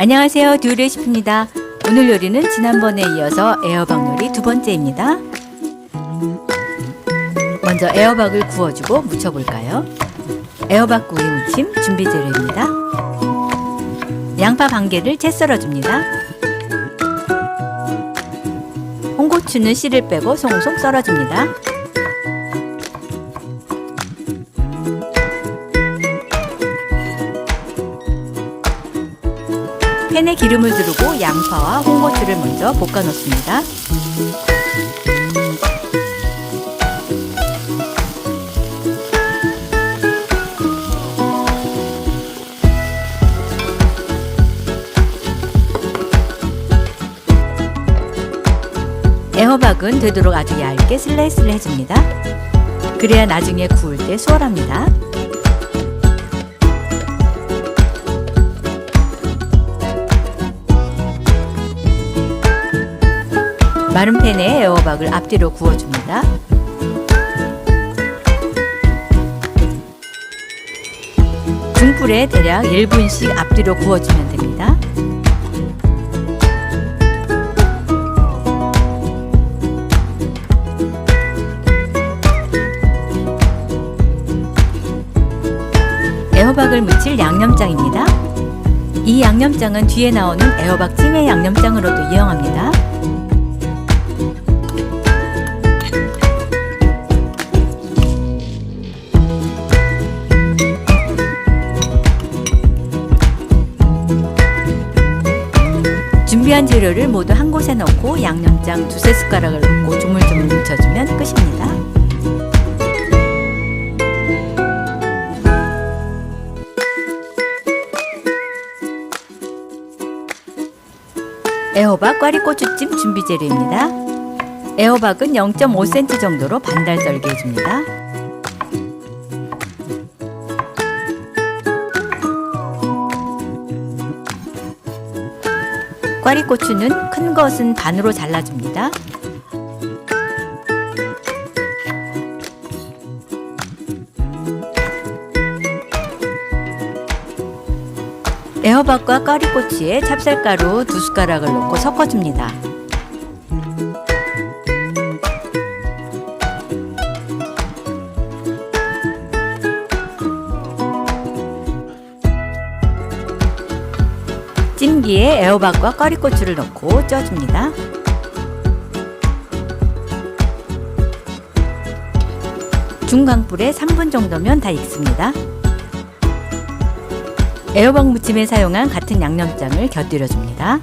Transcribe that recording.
안녕하세요. 듀 레시피입니다. 오늘 요리는 지난번에 이어서 애호박 요리 두 번째입니다. 먼저 애호박을 구워주고 무쳐볼까요? 애호박 구이 무침 준비 재료입니다. 양파 반 개를 채 썰어줍니다. 홍고추는 씨를 빼고 송송 썰어줍니다. 팬에 기름을 두르고 양파와 홍고추를 먼저 볶아 놓습니다. 애호박은 되도록 아주 얇게 슬라이스를 해줍니다. 그래야 나중에 구울 때 수월합니다. 마른 팬에 애호박을 앞뒤로 구워줍니다. 중불에 대략 1분씩 앞뒤로 구워주면 됩니다. 애호박을 무칠 양념장입니다. 이 양념장은 뒤에 나오는 애호박 찜의 양념장으로도 이용합니다. 준비한 재료를 모두 한 곳에 넣고 양념장 두세 숟가락을 넣고 조물조물 묻혀주면 끝입니다. 애호박 꽈리고추찜 준비 재료입니다. 애호박은 0.5cm 정도로 반달 썰게 해줍니다. 꽈리고추는 큰 것은 반으로 잘라줍니다. 애호박과 꽈리고추에 찹쌀가루 두 숟가락을 넣고 섞어줍니다. 찜기에 애호박과 꽈리고추를 넣고 쪄줍니다. 중강불에 3분 정도면 다 익습니다. 애호박 무침에 사용한 같은 양념장을 곁들여 줍니다.